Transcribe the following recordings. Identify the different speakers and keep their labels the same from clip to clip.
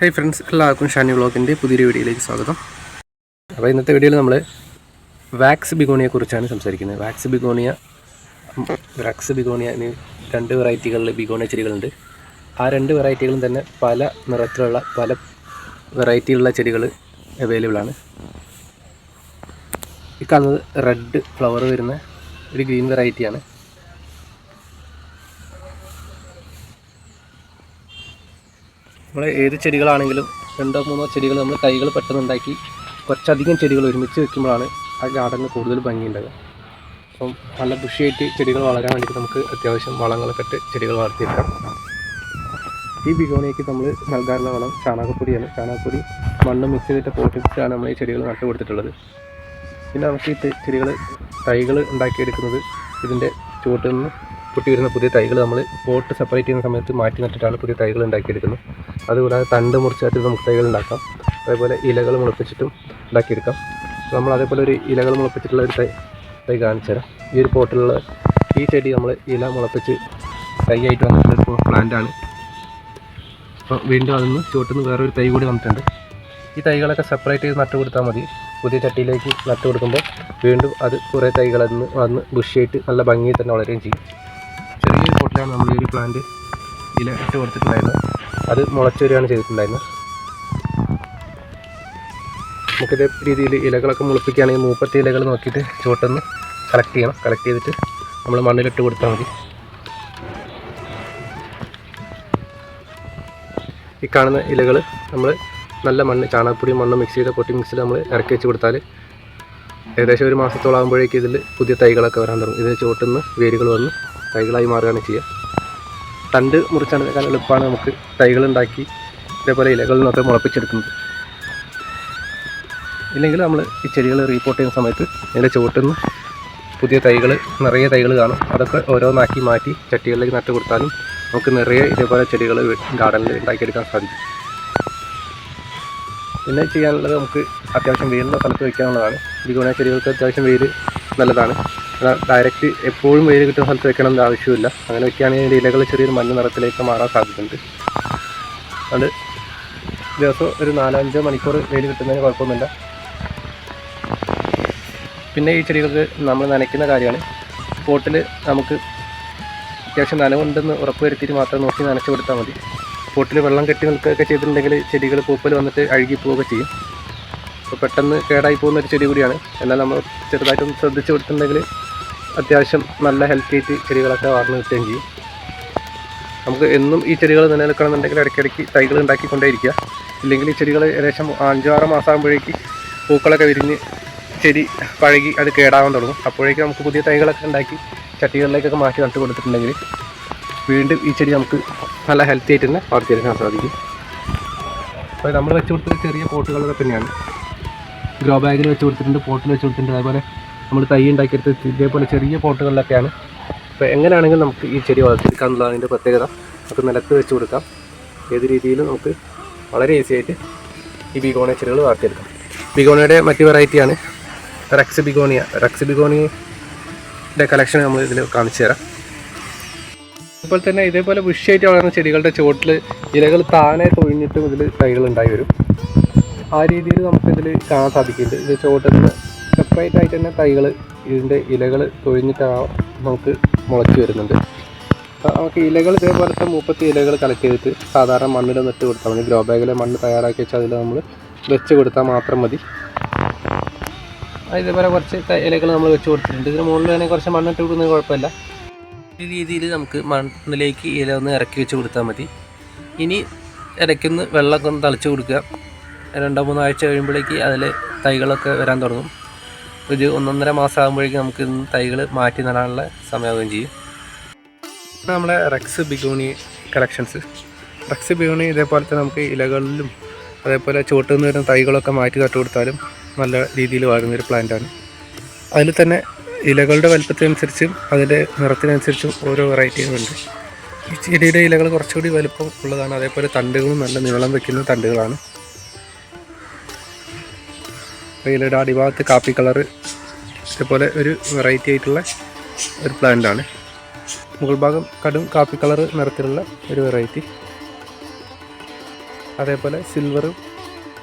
Speaker 1: Hi friends എല്ലാവർക്കും ഷാനി വ്ളോഗിന്റെ പുതിയൊരു വീഡിയോയിലേക്ക് സ്വാഗതം. അപ്പോൾ ഇന്നത്തെ വീഡിയോയിൽ നമ്മൾ വാക്സ് ബിഗോണിയെക്കുറിച്ചാണ് സംസാരിക്കുന്നത്. വാക്സ് ബിഗോണിയ വാക്സ് ബിഗോണിയ എന്നീ രണ്ട് വെറൈറ്റികളിൽ ബിഗോണിയ ചെടികളുണ്ട്. ആ രണ്ട് വെറൈറ്റികളും തന്നെ പല നിറത്തിലുള്ള പല വെറൈറ്റിയിലുള്ള ചെടികൾ അവൈലബിൾ ആണ്. ഈ കാണുന്നത് റെഡ് ഫ്ലവർ വരുന്ന ഒരു ഗ്രീൻ വെറൈറ്റിയാണ് നമ്മൾ ഏത് ചെടികളാണെങ്കിലും രണ്ടോ മൂന്നോ ചെടികൾ നമ്മൾ കൈകൾ പെട്ടെന്ന് ഉണ്ടാക്കി കുറച്ചധികം ചെടികൾ ഒരുമിച്ച് വെക്കുമ്പോഴാണ് ആ ഗാർഡനിന് കൂടുതൽ ഭംഗിയുണ്ടാകുക അപ്പം നല്ല ബുഷിയായിട്ട് ചെടികൾ വളരാൻ വേണ്ടിയിട്ട് നമുക്ക് അത്യാവശ്യം വളങ്ങളൊക്കെ ഇട്ട് ചെടികൾ വളർത്തിയെടുക്കാം. ഈ ബിഗോണിയയ്ക്ക് നമ്മൾ നൽകാറുള്ള വളം ചാണകപ്പൊടിയാണ്. ചാണകപ്പൊടി മണ്ണ് മിക്സ് ചെയ്തിട്ട് പോട്ടിപ്പിച്ചാണ് നമ്മൾ ഈ ചെടികൾ നട്ടു കൊടുത്തിട്ടുള്ളത്. പിന്നെ നമുക്ക് ഈ ചെടികൾ തൈകൾ ഉണ്ടാക്കിയെടുക്കുന്നത് ഇതിന്റെ ചുവട്ടിൽ നിന്ന് പൊട്ടി വരുന്ന പുതിയ തൈകൾ നമ്മൾ പോട്ട് സെപ്പറേറ്റ് ചെയ്യുന്ന സമയത്ത് മാറ്റി നട്ടിട്ടാണ് പുതിയ തൈകൾ ഉണ്ടാക്കിയെടുക്കുന്നത്. അതുകൂടാതെ തണ്ട് മുറിച്ചായിട്ട് നമുക്ക് തൈകൾ ഉണ്ടാക്കാം. അതേപോലെ ഇലകൾ മുളപ്പിച്ചിട്ടും ഉണ്ടാക്കിയെടുക്കാം. നമ്മൾ അതേപോലെ ഒരു ഇലകൾ മുളപ്പിച്ചിട്ടുള്ള ഒരു തൈ തൈ കാണിച്ചു തരാം. ഈ ഒരു പോട്ടിലുള്ള ഈ ചെടി നമ്മൾ ഇല മുളപ്പിച്ച് തൈയായിട്ട് വന്നിട്ടുള്ള പ്ലാന്റാണ് അപ്പോൾ വീണ്ടും അതിൽ നിന്ന് ചുവട്ടിൽ നിന്ന് വേറൊരു തൈ കൂടി വന്നിട്ടുണ്ട്. ഈ തൈകളൊക്കെ സെപ്പറേറ്റ് ചെയ്ത് നട്ടു കൊടുത്താൽ മതി. പുതിയ ചട്ടിയിലേക്ക് നട്ടു കൊടുക്കുമ്പോൾ വീണ്ടും അത് കുറേ തൈകൾ അതിൽ നിന്ന് വന്ന് ബുഷിയായിട്ട് നല്ല ഭംഗിയിൽ തന്നെ വളരുകയും ചെയ്യും. ചെറിയൊരു നമ്മൾ ഈ ഒരു പ്ലാന്റ് ഇല ഇട്ട് കൊടുത്തിട്ടുണ്ടായിരുന്നത്. അത് മുളച്ച് വരികയാണ് ചെയ്തിട്ടുണ്ടായിരുന്നത്. നമുക്കിതേ രീതിയിൽ ഇലകളൊക്കെ മുളപ്പിക്കുകയാണെങ്കിൽ മൂപ്പത്തി ഇലകൾ നോക്കിയിട്ട് ചുവട്ടൊന്ന് കളക്ട് ചെയ്യണം. കളക്ട് ചെയ്തിട്ട് നമ്മൾ മണ്ണിലിട്ട് കൊടുത്താൽ മതി. ഈ കാണുന്ന ഇലകൾ നമ്മൾ നല്ല മണ്ണ് ചാണകപ്പൊടി മണ്ണ് മിക്സ് ചെയ്ത പൊട്ടി മിക്സിൽ നമ്മൾ ഇറക്കി വെച്ച് കൊടുത്താൽ ഏകദേശം ഒരു മാസത്തോളം ആകുമ്പോഴേക്കും ഇതിൽ പുതിയ തൈകളൊക്കെ വരാൻ തുടങ്ങും. ഇതിന് ചുവട്ടുന്ന വേരുകൾ വന്ന് തൈകളായി മാറുകയാണ് ചെയ്യുക. തണ്ട് മുറിച്ചെടുക്കാൻ എളുപ്പമാണ് നമുക്ക് തൈകൾ ഉണ്ടാക്കി ഇതേപോലെ ഇലകളിൽ നിന്നൊക്കെ മുളപ്പിച്ചെടുക്കുന്നത്. ഇല്ലെങ്കിൽ നമ്മൾ ഈ ചെടികൾ റീപോർട്ട് ചെയ്യുന്ന സമയത്ത് ഇതിന്റെ ചുവട്ടുനിന്ന് പുതിയ തൈകൾ നിറയെ തൈകൾ കാണും. അതൊക്കെ ഓരോന്നാക്കി മാറ്റി ചട്ടികളിലേക്ക് നട്ട് കൊടുത്താലും നമുക്ക് നിറയെ ഇതേപോലെ ചെടികൾ ഗാർഡനിൽ ഉണ്ടാക്കിയെടുക്കാൻ സാധിക്കും. പിന്നെ ചെയ്യാനുള്ളത് നമുക്ക് അത്യാവശ്യം വെയിലുള്ള സ്ഥലത്ത് വയ്ക്കാനുള്ളതാണ് ഇതുപോലെ ചെടികൾക്ക് അത്യാവശ്യം വെയിൽ നല്ലതാണ്. ഡയറക്റ്റ് എപ്പോഴും വെയിൽ കിട്ടുന്ന സ്ഥലത്ത് വെക്കണം എന്ന് ആവശ്യമില്ല. അങ്ങനെ വെക്കുകയാണെങ്കിൽ അതിന്റെ ഇലകൾ ചെറിയൊരു മഞ്ഞ നിറത്തിലേക്ക് മാറാൻ സാധ്യതയുണ്ട്. അതുകൊണ്ട് ദിവസം ഒരു നാലഞ്ചോ മണിക്കൂർ വെയിൽ കിട്ടുന്നതിന് കുഴപ്പമൊന്നുമില്ല. പിന്നെ ഈ ചെടികൾക്ക് നമ്മൾ നനയ്ക്കുന്ന കാര്യമാണ്. പോട്ടിൽ നമുക്ക് അത്യാവശ്യം നനവുണ്ടെന്ന് ഉറപ്പ് വരുത്തിയിട്ട് മാത്രം നോക്കി നനച്ചു കൊടുത്താൽ മതി. പോട്ടിൽ വെള്ളം കെട്ടി നിൽക്കുകയൊക്കെ ചെയ്തിട്ടുണ്ടെങ്കിൽ ചെടികൾ പൂപ്പൽ വന്നിട്ട് അഴുകി പോവുകയൊക്കെ ചെയ്യും. അപ്പോൾ പെട്ടെന്ന് കേടായി പോകുന്ന ഒരു ചെടി കൂടിയാണ്. എന്നാൽ നമ്മൾ ചെറുതായിട്ടൊന്ന് ശ്രദ്ധിച്ചു കൊടുത്തിട്ടുണ്ടെങ്കിൽ അത്യാവശ്യം നല്ല ഹെൽത്തി ആയിട്ട് ചെടികളൊക്കെ വളർന്നു കിട്ടുകയും ചെയ്യും. നമുക്ക് എന്നും ഈ ചെടികൾ നിലനിൽക്കണമെന്നുണ്ടെങ്കിൽ ഇടയ്ക്കിടയ്ക്ക് തൈകൾ ഉണ്ടാക്കിക്കൊണ്ടേയിരിക്കുക. ഇല്ലെങ്കിൽ ഈ ചെടികൾ ഏകദേശം അഞ്ചോ ആറോ മാസം ആകുമ്പോഴേക്ക് പൂക്കളൊക്കെ വിരിഞ്ഞ് ചെടി പഴകി അത് കേടാവാൻ തുടങ്ങും. അപ്പോഴേക്കും നമുക്ക് പുതിയ തൈകളൊക്കെ ഉണ്ടാക്കി ചട്ടികളിലേക്കൊക്കെ മാറ്റി നട്ട് കൊടുത്തിട്ടുണ്ടെങ്കിൽ വീണ്ടും ഈ ചെടി നമുക്ക് നല്ല ഹെൽത്തി ആയിട്ട് തന്നെ വളർത്തിയെടുക്കാൻ സാധിക്കും. അപ്പോൾ നമ്മൾ വെച്ച് കൊടുത്തത് ചെറിയ പോട്ടുകളൊക്കെ തന്നെയാണ്. ഗ്രോ ബാഗിൽ വെച്ച് കൊടുത്തിട്ടുണ്ട് പോട്ടിൽ വെച്ച് കൊടുത്തിട്ടുണ്ട്. അതേപോലെ നമ്മൾ തൈ ഉണ്ടാക്കിയെടുത്ത് ഇതേപോലെ ചെറിയ പോട്ടുകളിലൊക്കെയാണ്. അപ്പോൾ എങ്ങനെയാണെങ്കിലും നമുക്ക് ഈ ചെടി വളർത്തിയെടുക്കാം എന്നുള്ളതാണ് അതിന്റെ പ്രത്യേകത നമുക്ക് നിലത്ത് വെച്ച് കൊടുക്കാം. ഏത് രീതിയിലും നമുക്ക് വളരെ ഈസി ആയിട്ട് ഈ ബിഗോണിയ ചെടികൾ വളർത്തിയെടുക്കാം. ബിഗോണിയുടെ മറ്റു വെറൈറ്റിയാണ് റക്സ് ബിഗോണിയ റക്സ് ബിഗോണിയുടെ കളക്ഷൻ നമ്മൾ ഇതിൽ കാണിച്ചു തരാം. അതുപോലെ തന്നെ ഇതേപോലെ വിഷയായിട്ട് വളർന്ന ചെടികളുടെ ചുവട്ടിൽ ഇലകൾ താനെ തൊഴിഞ്ഞിട്ടും ഇതിൽ തൈകൾ ഉണ്ടായി വരും. ആ രീതിയിൽ നമുക്കിതിൽ കാണാൻ സാധിക്കുന്നുണ്ട്. ഇത് ചുവട്ടിൽ സെപ്പറേറ്റ് ആയിട്ട് തന്നെ തൈകൾ ഇതിന്റെ ഇലകൾ തൊഴിഞ്ഞിട്ട് നമുക്ക് മുളച്ച് വരുന്നുണ്ട്. അപ്പോൾ നമുക്ക് ഇലകൾ ഇതേപോലത്തെ മുപ്പത്തി ഇലകൾ കളക്ട് ചെയ്തിട്ട് സാധാരണ മണ്ണിൽ നിട്ട് കൊടുത്താൽ മതി. ഗ്രോ ബാഗിലെ മണ്ണ് തയ്യാറാക്കി വെച്ചാൽ അതിൽ നമ്മൾ വെച്ച് കൊടുത്താൽ മാത്രം മതി. ഇതേപോലെ കുറച്ച് ഇലകൾ നമ്മൾ വെച്ച് കൊടുത്തിട്ടുണ്ട്. ഇതിന് മുകളിൽ തന്നെ കുറച്ച് മണ്ണിട്ട് കൊടുക്കുന്നത് കുഴപ്പമില്ല. ഈ രീതിയിൽ നമുക്ക് മണ്ണിലേക്ക് ഇല ഒന്ന് ഇറക്കി വെച്ച് കൊടുത്താൽ മതി. ഇനി ഇടയ്ക്കൊന്ന് വെള്ളമൊക്കെ ഒന്ന് തളിച്ച് കൊടുക്കുക. രണ്ടോ മൂന്നോ ആഴ്ച കഴിയുമ്പോഴേക്ക് അതിൽ തൈകളൊക്കെ വരാൻ തുടങ്ങും. ഒരു ഒന്നൊന്നര മാസം ആകുമ്പോഴേക്കും നമുക്ക് തൈകൾ മാറ്റി നടാനുള്ള സമയമാവുകയും ചെയ്യും. നമ്മുടെ rex begonia collections rex begonia ഇതേപോലെ തന്നെ നമുക്ക് ഇലകളിലും അതേപോലെ ചുവട്ടിൽ നിന്ന് വരുന്ന തൈകളൊക്കെ മാറ്റി നട്ടു കൊടുത്താലും നല്ല രീതിയിൽ വളരുന്ന ഒരു പ്ലാന്റാണ് അതിൽ തന്നെ ഇലകളുടെ വലുപ്പത്തിനനുസരിച്ചും അതിന്റെ നിറത്തിനനുസരിച്ചും ഓരോ വെറൈറ്റികളുണ്ട് ഈ ചെടിയുടെ ഇലകൾ കുറച്ചുകൂടി വലുപ്പം ഉള്ളതാണ്. അതേപോലെ തണ്ടുകളും നല്ല നീളം വെക്കുന്ന തണ്ടുകളാണ്. ഇലയുടെ അടിഭാഗത്ത് കാപ്പി കളർ ഇതേപോലെ ഒരു വെറൈറ്റി ആയിട്ടുള്ള ഒരു പ്ലാന്റാണ് മുകൾ ഭാഗം കടും കാപ്പി കളർ നിറത്തിലുള്ള ഒരു വെറൈറ്റി അതേപോലെ സിൽവറും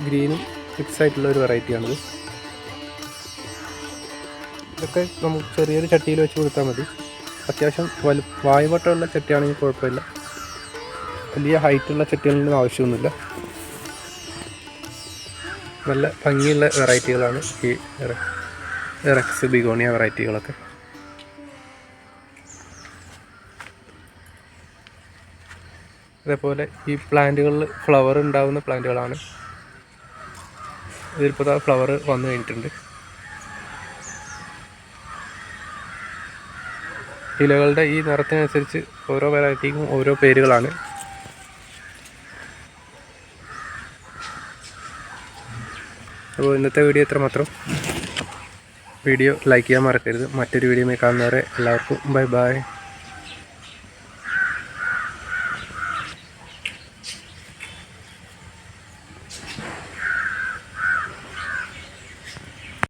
Speaker 1: ഗ്രീനും മിക്സ് ആയിട്ടുള്ള ഒരു വെറൈറ്റിയാണിത് ഇതൊക്കെ നമുക്ക് ചെറിയൊരു ചട്ടിയിൽ വെച്ച് കൊടുത്താൽ മതി. അത്യാവശ്യം വലു വായുവട്ടമുള്ള ചട്ടിയാണെങ്കിൽ കുഴപ്പമില്ല. വലിയ ഹൈറ്റുള്ള ചട്ടികളൊന്നും ആവശ്യമൊന്നുമില്ല. നല്ല ഭംഗിയുള്ള വെറൈറ്റികളാണ് ഈ റെക്സ് ബിഗോണിയ വെറൈറ്റികളൊക്കെ. അതേപോലെ ഈ പ്ലാന്റുകളിൽ ഫ്ലവർ ഉണ്ടാകുന്ന പ്ലാന്റുകളാണ്. ഇതിലിപ്പോൾ ഫ്ലവർ വന്നു കഴിഞ്ഞിട്ടുണ്ട്. ഇലകളുടെ ഈ നിറത്തിനനുസരിച്ച് ഓരോ വെറൈറ്റിക്കും ഓരോ പേരുകളാണ്. അപ്പോൾ ഇന്നത്തെ വീഡിയോ ഇത്ര മാത്രം വീഡിയോ ലൈക്ക് ചെയ്യാൻ മറക്കരുത്. മറ്റൊരു വീഡിയോ കാണുന്നവരെ എല്ലാവർക്കും ബൈ ബൈ